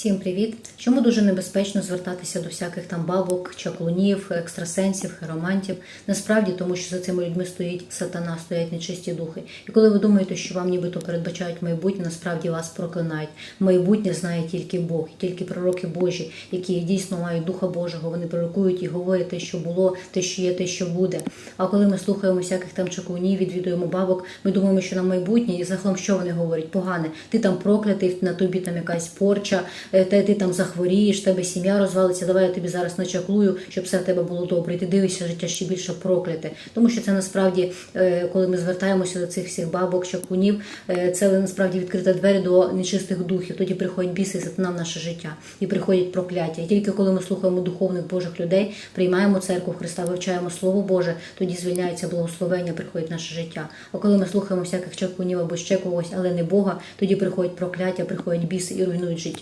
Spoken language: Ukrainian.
Всім привіт! Чому дуже небезпечно звертатися до всяких там бабок, чаклунів, екстрасенсів, хиромантів? Насправді, тому що за цими людьми стоїть сатана, стоять нечисті духи. І коли ви думаєте, що вам нібито передбачають майбутнє, насправді вас проклинають. Майбутнє знає тільки Бог, і тільки пророки Божі, які дійсно мають Духа Божого. Вони пророкують і говорять те, що було, те, що є, те, що буде. А коли ми слухаємо всяких там чаклунів, відвідуємо бабок, ми думаємо, що на майбутнє, і загалом що вони говорять? Погане, ти там проклятий, на тобі там якась порча, е, те ти там захворієш, тебе сім'я розвалиться. Давай я тобі зараз начаклую, щоб все в тебе було добре. І ти дивишся життя ще більше прокляте. Тому що це насправді, е, коли ми звертаємося до цих всіх бабок, чаклунів, е, це насправді відкрита двері до нечистих духів. Тоді приходять біси і сатана в наше життя і приходять прокляття. І тільки коли ми слухаємо духовних Божих людей, приймаємо церкву Христа, вивчаємо Слово Боже, тоді звільняється благословення, приходить в наше життя. А коли ми слухаємо всяких чаклунів або ще когось, але не Бога, тоді приходять прокляття, приходять біси і руйнують життя.